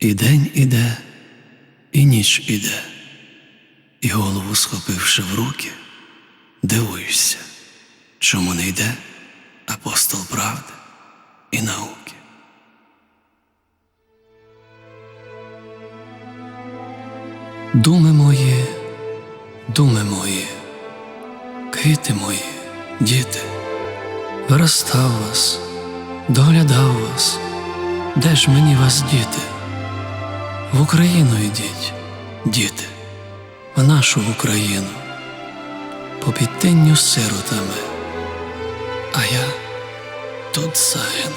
І день іде, і ніч іде, і голову схопивши в руки, дивуюся, чому не йде апостол правди і науки. Думи мої, думи мої, квіти мої, діти, виростав вас, доглядав вас, де ж мені вас діти? В Україну йдіть, діти, в нашу Україну, по підтинню сиротами, а я тут загину.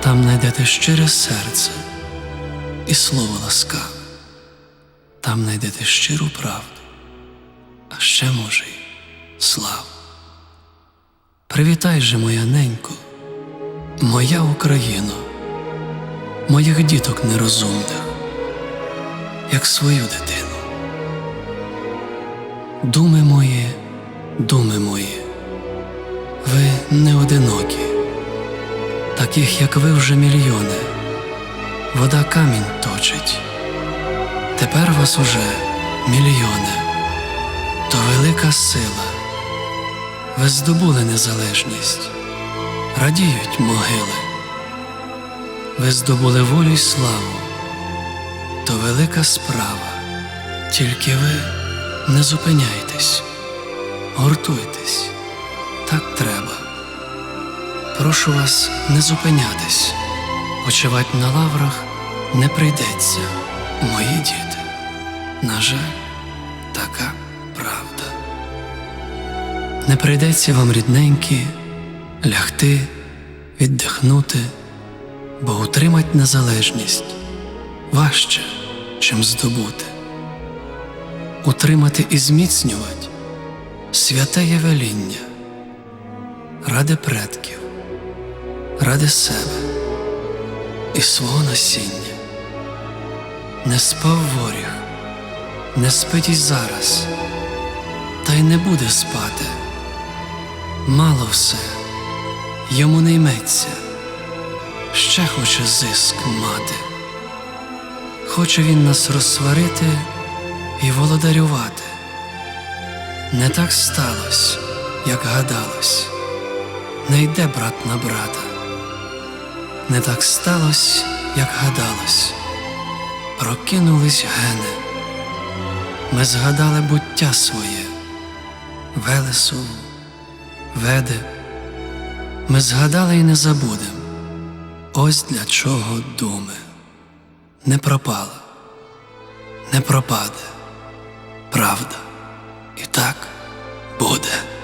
Там знайдете щире серце і слово ласкаве, там знайдете щиру правду, а ще може й славу. Привітай же, моя ненько, моя Україно, моїх діток нерозумних, як свою дитину. Думи мої, думи мої, ви не одинокі, таких, як ви, вже мільйони, вода камінь точить. Тепер вас уже мільйони, то велика сила. Ви здобули незалежність, радіють могили. Ви здобули волю й славу, то велика справа. Тільки ви не зупиняйтесь, гуртуйтесь, так треба. Прошу вас не зупинятись, почивать на лаврах не прийдеться, мої діти. На жаль, така правда. Не прийдеться вам, рідненькі, лягти, віддихнути, бо утримать незалежність важче, чим здобути. Утримати і зміцнювати святе є веління, ради предків, ради себе і свого насіння. Не спав воріг, не спить і зараз, та й не буде спати. Мало все, йому не йметься, ще хоче зиск мати. Хоче він нас розсварити і володарювати. Не так сталось, як гадалось, не йде брат на брата. Не так сталось, як гадалось, прокинулись гени. Ми згадали буття своє, Велесу, веде, ми згадали і не забудем. Ось для чого думи не пропала, не пропаде, правда, і так буде.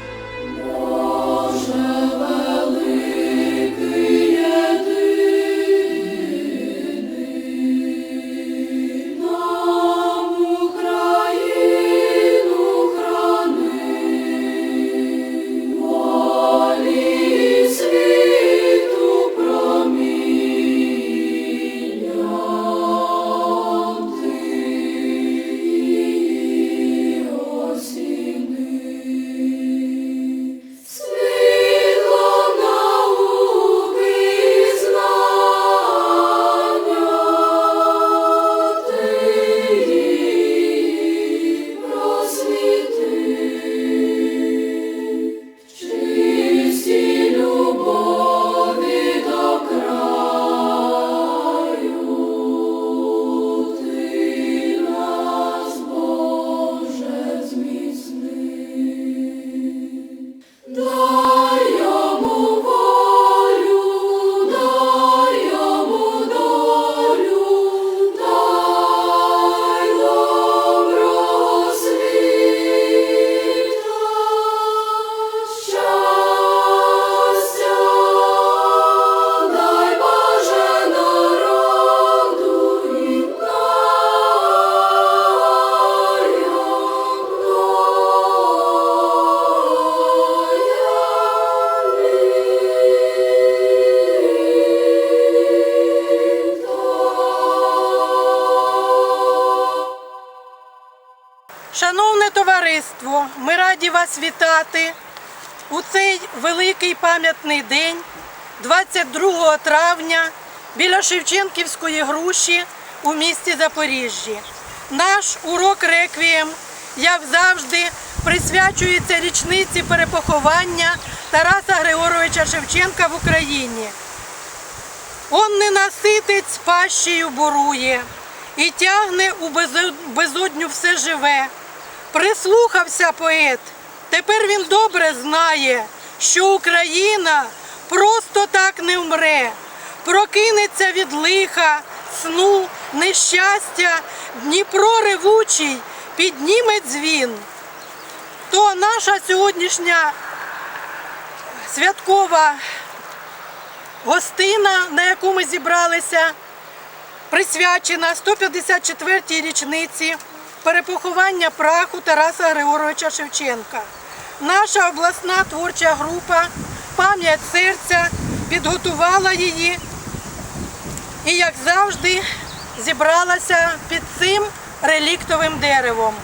Вас у цей великий пам'ятний день, 22 травня біля Шевченківської груші у місті Запоріжжі. Наш урок реквієм, як завжди, присвячується річниці перепоховання Тараса Григоровича Шевченка в Україні. Он ненаситець пащею бурує і тягне у безодню все живе. Прислухався поет, тепер він добре знає, що Україна просто так не вмре, прокинеться від лиха, сну, нещастя, Дніпро ревучий підніме дзвін. То наша сьогоднішня святкова гостина, на яку ми зібралися, присвячена 154-й річниці перепоховання праху Тараса Григоровича Шевченка. Наша обласна творча група Пам'ять серця підготувала її і, як завжди, зібралася під цим реліктовим деревом.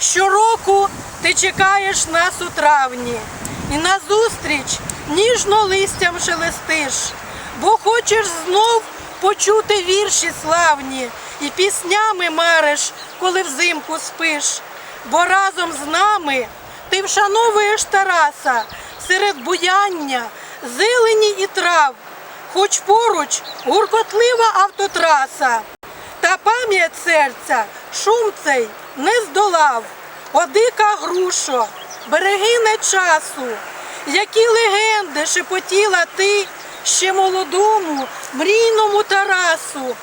Щороку ти чекаєш нас у травні, і назустріч ніжно листям шелестиш, бо хочеш знов почути вірші славні, і піснями мариш, коли взимку спиш. Бо разом з нами ти вшановуєш Тараса серед буяння, зелені і трав, хоч поруч гуркотлива автотраса. Та пам'ять серця шум цей не здолав. О дика грушо, береги не часу, які легенди шепотіла ти ще молодому, мрійному Тарасу,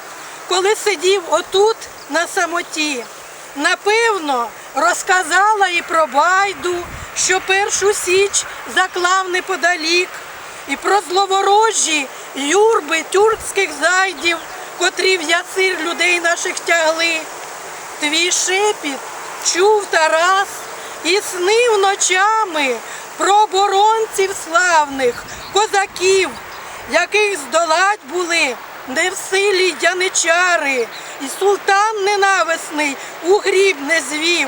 коли сидів отут на самоті. Напевно, розказала і про байду, що першу січ заклав неподалік, і про зловорожі юрби тюркських зайдів, котрі в ясир людей наших тягли. Твій шепіт чув Тарас і снив ночами про оборонців славних, козаків, яких здолать були не в силі яничари, і султан ненависний у гріб не звів,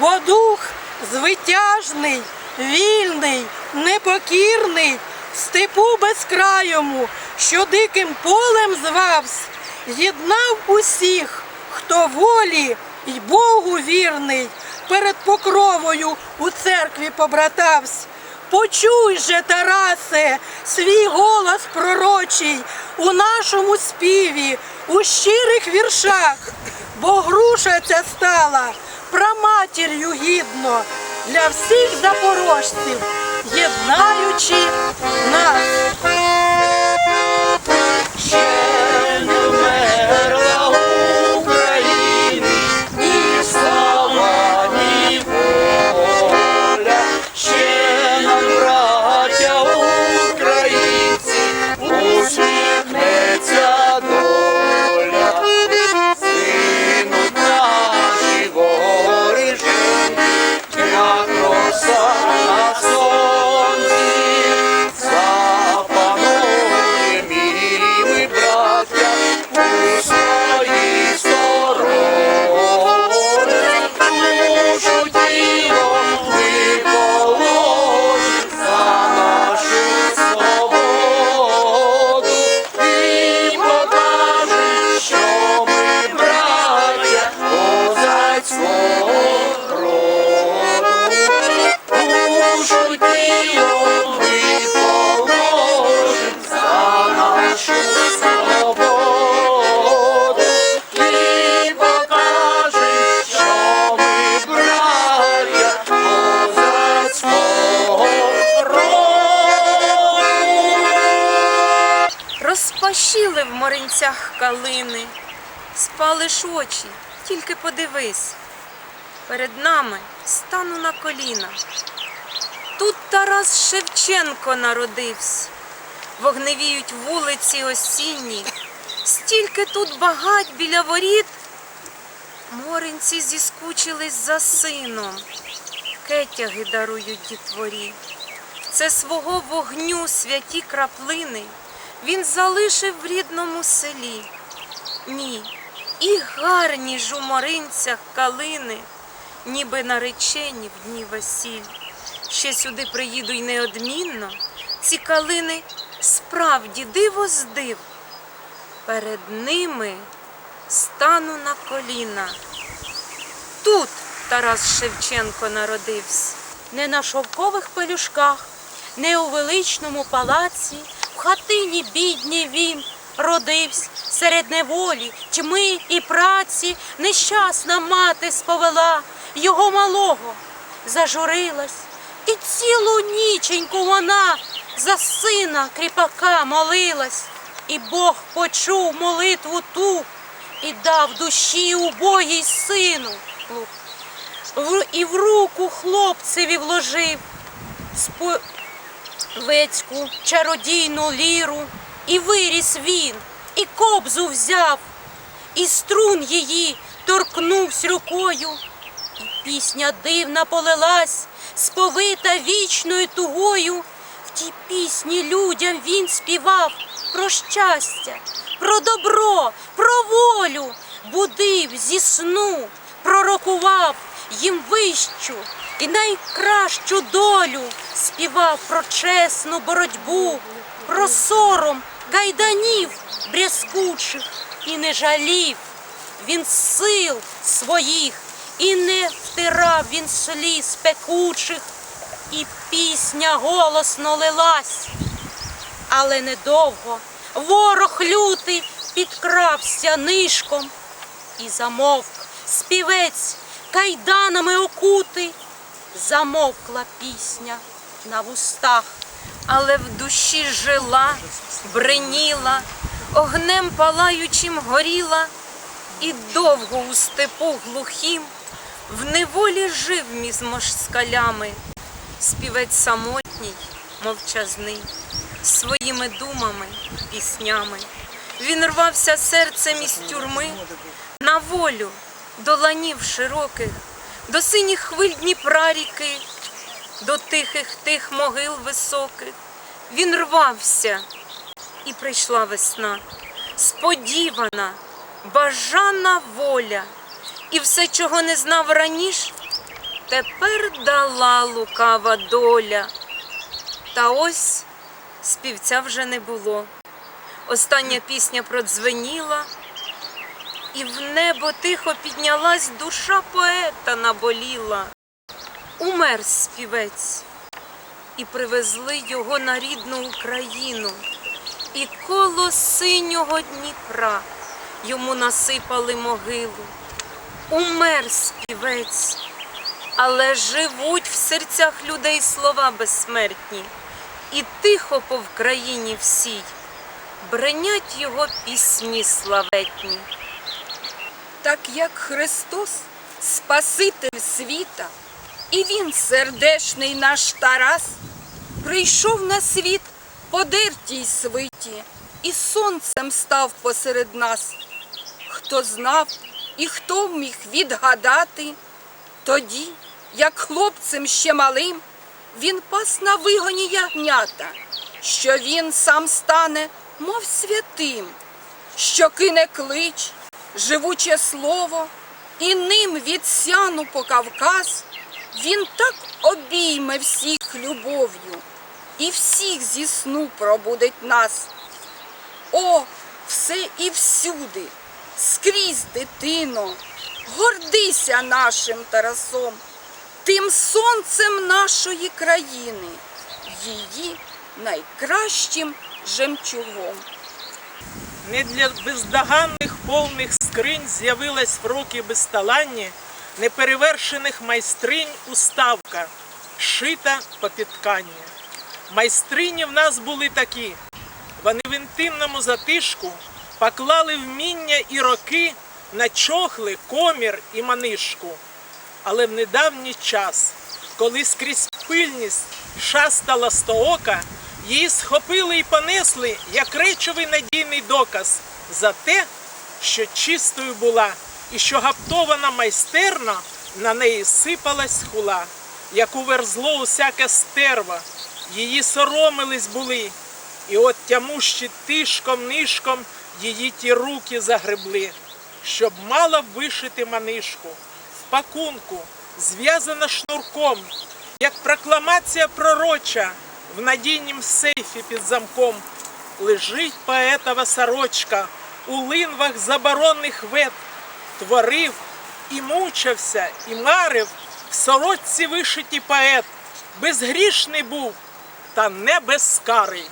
бо дух звитяжний, вільний, непокірний, в степу безкрайому, що диким полем звавсь, єднав усіх, хто волі й Богу вірний, перед покровою у церкві побратавсь. Почуй же, Тарасе, свій голос пророчий у нашому співі, у щирих віршах, бо груша ця стала праматір'ю гідно для всіх запорожців, єднаючи нас. Калини, спалиш очі, тільки подивись. Перед нами стану на коліна. Тут Тарас Шевченко народився, вогневіють вулиці осінні, стільки тут багать біля воріт. Моринці зіскучились за сином, кетяги дарують дітворі. Це свого вогню святі краплини він залишив в рідному селі. Ні, і гарні ж у моринцях калини, ніби наречені в дні весіль. Ще сюди приїду й неодмінно, ці калини справді диво з див. перед ними стану на коліна. Тут Тарас Шевченко народився. Не на шовкових пелюшках, не у величному палаці, в хатині бідній він родився серед неволі, тьми і праці. Нещасна мати сповела його малого, зажурилась, і цілу ніченьку вона за сина кріпака молилась, і Бог почув молитву ту і дав душі убогій сину. І в руку хлопцеві вложив сповецьку чародійну ліру, і виріс він, і кобзу взяв, і струн її торкнувсь рукою, і пісня дивна полилась, сповита вічною тугою. В тій пісні людям він співав про щастя, про добро, про волю, будив зі сну, пророкував їм вищу і найкращу долю, співав про чесну боротьбу, про сором гайданів брязкучих і не жалів він сил своїх, і не втирав він сліз пекучих, і пісня голосно лилась. Але недовго ворог лютий підкрався нишком і замовк співець кайданами окутий, замовкла пісня на вустах. Але в душі жила, бреніла, огнем палаючим горіла, і довго у степу глухім в неволі жив між москалями, співець самотній, мовчазний, своїми думами, піснями. Він рвався серцем із тюрми на волю, до ланів широких, до синіх хвиль Дніпра ріки, до тихих тих могил високих. Він рвався, і прийшла весна, сподівана, бажана воля, і все, чого не знав раніше, тепер дала лукава доля. Та ось співця вже не було. Остання пісня продзвеніла, і в небо тихо піднялась душа поета наболіла. Умер співець, і привезли його на рідну Україну, і коло синього Дніпра йому насипали могилу. Умер співець, але живуть в серцях людей слова безсмертні, і тихо по Вкраїні всій бренять його пісні славетні. так як Христос, Спаситель світа, і Він, сердешний наш Тарас, прийшов на світ по дертій свиті, і сонцем став посеред нас. Хто знав і хто міг відгадати, тоді, як хлопцем ще малим, він пас на вигоні ягнята, що він сам стане, мов святим, що кине клич, живуче слово, і ним від сяну по Кавказ, він так обійме всіх любов'ю, і всіх зі сну пробудить нас. О, все і всюди, скрізь дитино, гордися нашим Тарасом, тим сонцем нашої країни, її найкращим жемчугом. Не для бездоганних повних скринь з'явилась в роки безталанні неперевершених майстринь уставка, шита по підканні. Майстрині в нас були такі. Вони в інтимному затишку поклали вміння і роки на чохли, комір і манишку. Але в недавній час, коли скрізь пильність шастала стоока, її схопили і понесли як речовий надійний доказ за те, що чистою була і що гаптована майстерно на неї сипалась хула, яку верзло усяке стерва, її соромились були, і от тямущі тишком нишком її ті руки загребли, щоб мала вишити манишку в пакунку, зв'язана шнурком, як прокламація пророча в надійнім сейфі під замком. Лежить поетова сорочка у линвах заборонних вет, творив і мучився, і марив в сорочці вишиті поет, безгрішний був, та не безкарий.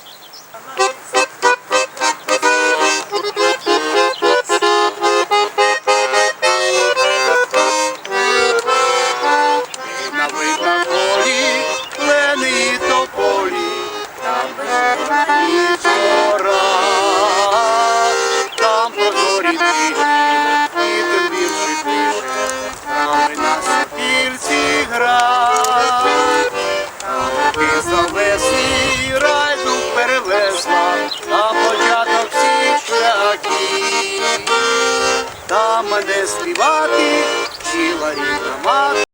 Мене співати, вчила рідна мати.